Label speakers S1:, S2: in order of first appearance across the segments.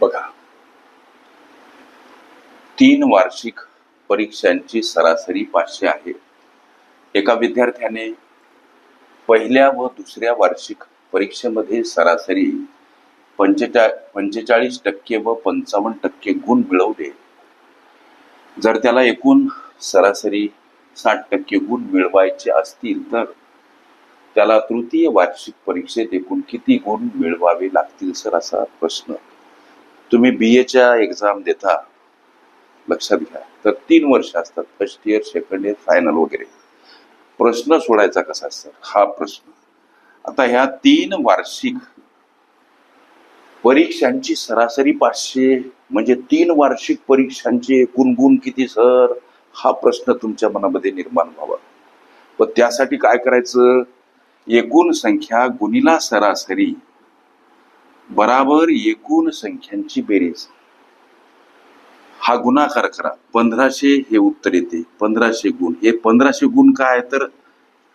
S1: बघा. तीन वार्षिक परीक्षांची सरासरी पाचशे आहे. एका विद्यार्थ्याने पहिल्या व दुसऱ्या वार्षिक परीक्षेमध्ये सरासरी पंचेचा पंचेचाळीस टक्के व पंचावन्न टक्के गुण मिळवले. जर त्याला एकूण सरासरी साठ टक्के गुण मिळवायचे असतील तर त्याला तृतीय वार्षिक परीक्षेत एकूण किती गुण मिळवावे लागतील सर? असा प्रश्न. तुम्ही बी एच्या एक्झाम देता लक्षात घ्या. तर तीन वर्ष असतात. First year second year final वगैरे. प्रश्न सोडायचा कसा सर हा प्रश्न. आता ह्या तीन वार्षिक परीक्षांची सरासरी पाचशे म्हणजे तीन वार्षिक परीक्षांचे एकूण गुण किती सर? हा प्रश्न तुमच्या मनामध्ये निर्माण व्हावा. व त्यासाठी काय करायचं? एकूण संख्या गुणिला सरासरी बराबर एकूण संख्यांची बेरीज. हा गुणाकार करा. पंधराशे हे उत्तर येते. पंधराशे गुण. हे पंधराशे गुण काय तर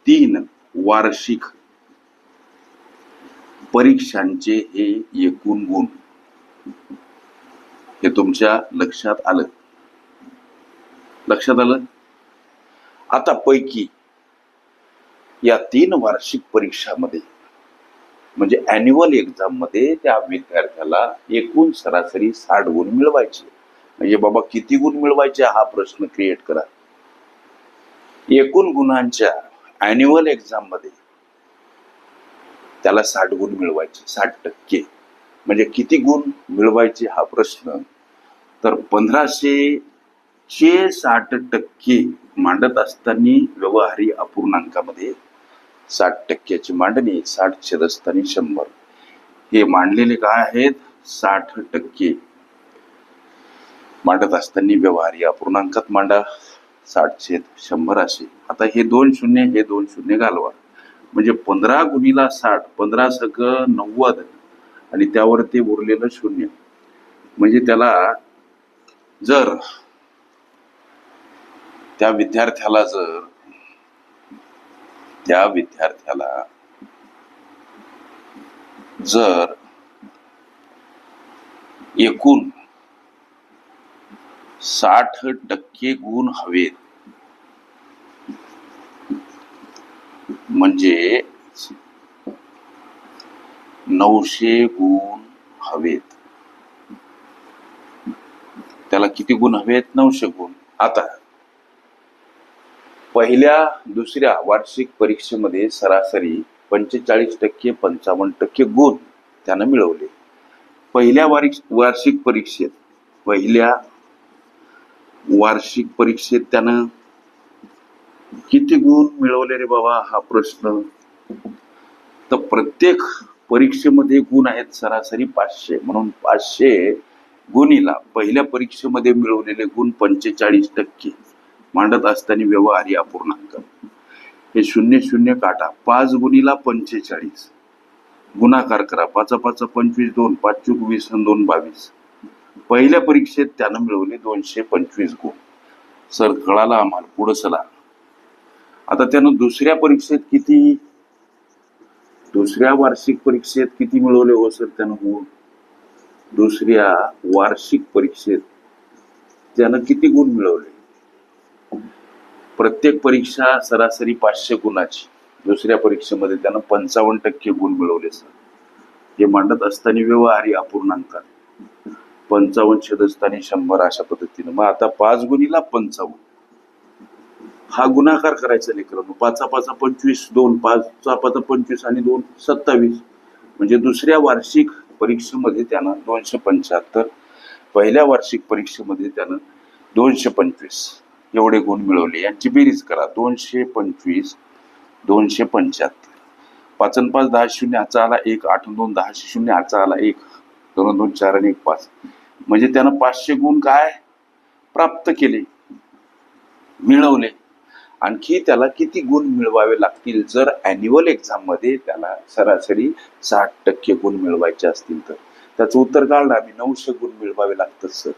S1: तीन वार्षिक परीक्षांचे हे एकूण गुण. हे तुमच्या लक्षात आलं? लक्षात आलं? आता पैकी या तीन वार्षिक परीक्षामध्ये म्हणजे अॅन्युअल एक्झाममध्ये त्या विद्यार्थ्याला एकूण सरासरी साठ गुण मिळवायचे. म्हणजे बाबा किती गुण मिळवायचे हा प्रश्न क्रिएट करा. एकूण गुणांच्या अॅन्युअल एक्झाममध्ये त्याला साठ गुण मिळवायचे साठ टक्के. म्हणजे किती गुण मिळवायचे हा प्रश्न? तर पंधराशे चे साठ टक्के मांडत असताना व्यवहारी अपूर्णांकामध्ये साठ टक्क्याची मांडणी साठ छेदस्थानी शंभर. हे मांडलेले काय आहेत? साठ टक्के. मांडत असताना व्यवहार या पूर्णांकात मांडा. साठ छेद शंभर असे. आता हे दोन शून्य हे दोन शून्य घालवा. म्हणजे पंधरा गुणीला साठ पंधरा सगळं नव्वद. आणि त्यावर ते उरलेलं शून्य. म्हणजे त्याला जर त्या विद्यार्थ्याला जर त्या विद्यार्थ्याला जर एकूण साठ टक्के गुण हवेत म्हणजे नऊशे गुण हवेत. त्याला किती गुण हवेत? नऊशे गुण. आता पहिल्या दुसऱ्या वार्षिक परीक्षेमध्ये सरासरी पंचेचाळीस टक्के पंचावन्न टक्के गुण त्यानं मिळवले. पहिल्या वार्षिक वार्षिक परीक्षेत पहिल्या वार्षिक परीक्षेत त्यानं किती गुण मिळवले रे बाबा हा प्रश्न? तर प्रत्येक परीक्षेमध्ये गुण आहेत सरासरी पाचशे. म्हणून पाचशे गुणीला पहिल्या परीक्षेमध्ये मिळवलेले गुण पंचेचाळीस टक्के. मांडत असताना व्यवहारी अपूर्णांक हे शून्य शून्य काटा पाच गुणीला पंचेचाळीस. गुणाकार करा. पाच पाच पंचवीस दोन पाच चूक वीस आणि दोन बावीस. पहिल्या परीक्षेत त्यानं मिळवले दोनशे पंचवीस गुण. सर कळाला आम्हाला पुढं चला. आता त्यानं दुसऱ्या परीक्षेत किती? दुसऱ्या वार्षिक परीक्षेत किती मिळवले हो सर त्यानं गुण? दुसऱ्या वार्षिक परीक्षेत त्यानं किती गुण मिळवले? प्रत्येक परीक्षा सरासरी पाचशे गुणाची. दुसऱ्या परीक्षेमध्ये त्यानं पंचावन्न टक्के गुण मिळवले सर. हे मांडत असताना व्यवहारी अपूर्णांकात पंचावन्न छेदस्थानी शंभर अशा पद्धतीनं. मग आता पाच गुणीला पंचावन्न. हा गुणाकार करायचा लेकरांनो पाचा पाचा पंचवीस दोन पाचचा पाचा पंचवीस आणि दोन सत्तावीस. म्हणजे दुसऱ्या वार्षिक परीक्षेमध्ये त्यानं दोनशे पंच्याहत्तर पहिल्या वार्षिक परीक्षेमध्ये त्यानं दोनशे पंचवीस. एवढे गुण मिळवले. यांची बेरीज करा. दोनशे पंचवीस दोनशे पंच्याहत्तर. पाचन पाच दहा शून्य हाचा आला एक आठ दोन दहाशे शून्य हाचा आला एक दोन दोन चार आणि एक पाच. म्हणजे त्यानं पाचशे गुण काय? प्राप्त केले. मिळवले. आणखी त्याला किती गुण मिळवावे लागतील? जर अॅन्युअल एक्झाममध्ये त्याला सरासरी साठ टक्के गुण मिळवायचे असतील तर. त्याचं उत्तर काढलं आम्ही. नऊशे गुण मिळवावे लागतात सर.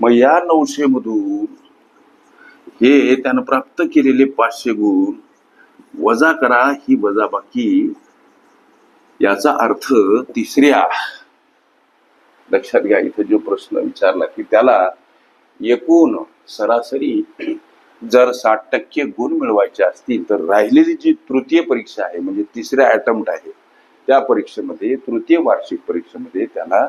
S1: मग या नऊशे मधून हे त्यानं प्राप्त केलेले पाचशे गुण वजा करा ही वजाबाकी याचा अर्थ तिसऱ्या लक्षात घ्या इथं जो प्रश्न विचारला की त्याला एकूण सरासरी जर साठ टक्के गुण मिळवायचे असतील तर राहिलेली जी तृतीय परीक्षा आहे म्हणजे तिसऱ्या अटेम्प्ट आहे त्या परीक्षेमध्ये तृतीय वार्षिक परीक्षेमध्ये त्याला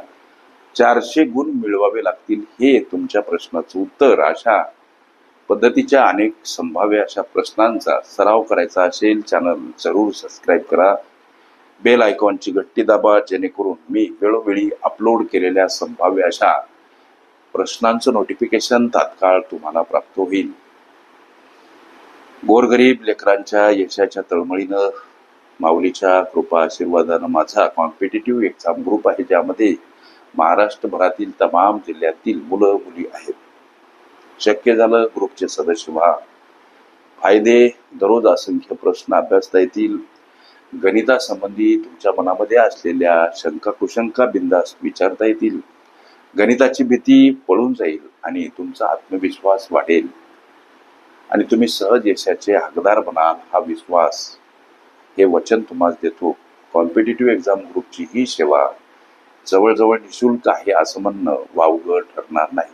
S1: चारशे गुण मिळवावे लागतील हे तुमच्या प्रश्नाचं उत्तर अशा पद्धतीच्या अनेक संभाव्य अशा प्रश्नांचा सराव करायचा असेल चॅनल जरूर सबस्क्राईब करा. बेल आयकॉनची घट्टी दाबा जेणेकरून मी वेळोवेळी अपलोड केलेल्या संभाव्य अशा प्रश्नांचं नोटिफिकेशन तात्काळ तुम्हाला प्राप्त होईल. गोरगरीब लेकरांच्या यशाच्या तळमळीनं माऊलीच्या कृपा आशीर्वादानं माझा कॉम्पिटेटिव्ह एक्झाम ग्रुप आहे ज्यामध्ये महाराष्ट्रभरातील तमाम जिल्ह्यातील मुलं मुली आहेत. शक्य झालं ग्रुपचे सदस्य व्हा. फायदे दररोज असंख्य प्रश्न अभ्यासता येतील. गणितासंबंधी तुमच्या मनामध्ये असलेल्या शंका कुशंका बिंदास विचारता येतील. गणिताची भीती पळून जाईल आणि तुमचा आत्मविश्वास वाढेल. आणि तुम्ही सहज यशाचे हकदार बनाल हा विश्वास. हे वचन तुम्हाला देतो. कॉम्पिटेटिव्ह एक्झाम ग्रुपची ही सेवा. जवळजवळ निशुल्क आहे असं म्हणणं वावगं ठरणार नाही.